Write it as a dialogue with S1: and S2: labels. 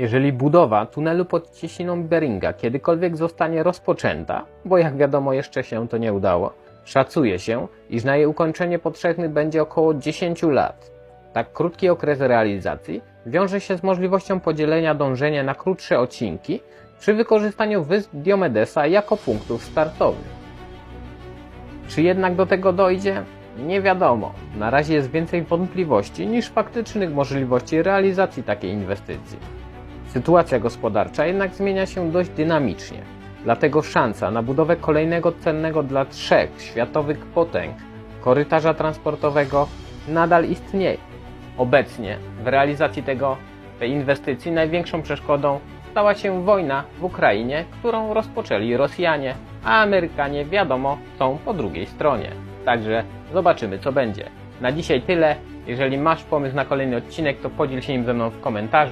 S1: Jeżeli budowa tunelu pod cieśniną Beringa kiedykolwiek zostanie rozpoczęta, bo jak wiadomo jeszcze się to nie udało, szacuje się, iż na jej ukończenie potrzebny będzie około 10 lat. Tak krótki okres realizacji wiąże się z możliwością podzielenia dążenia na krótsze odcinki przy wykorzystaniu wysp Diomedesa jako punktów startowych. Czy jednak do tego dojdzie? Nie wiadomo. Na razie jest więcej wątpliwości niż faktycznych możliwości realizacji takiej inwestycji. Sytuacja gospodarcza jednak zmienia się dość dynamicznie. Dlatego szansa na budowę kolejnego cennego dla trzech światowych potęg korytarza transportowego nadal istnieje. Obecnie w realizacji tego, tej inwestycji największą przeszkodą stała się wojna w Ukrainie, którą rozpoczęli Rosjanie, a Amerykanie wiadomo są po drugiej stronie. Także zobaczymy co będzie. Na dzisiaj tyle. Jeżeli masz pomysł na kolejny odcinek, to podziel się nim ze mną w komentarzu.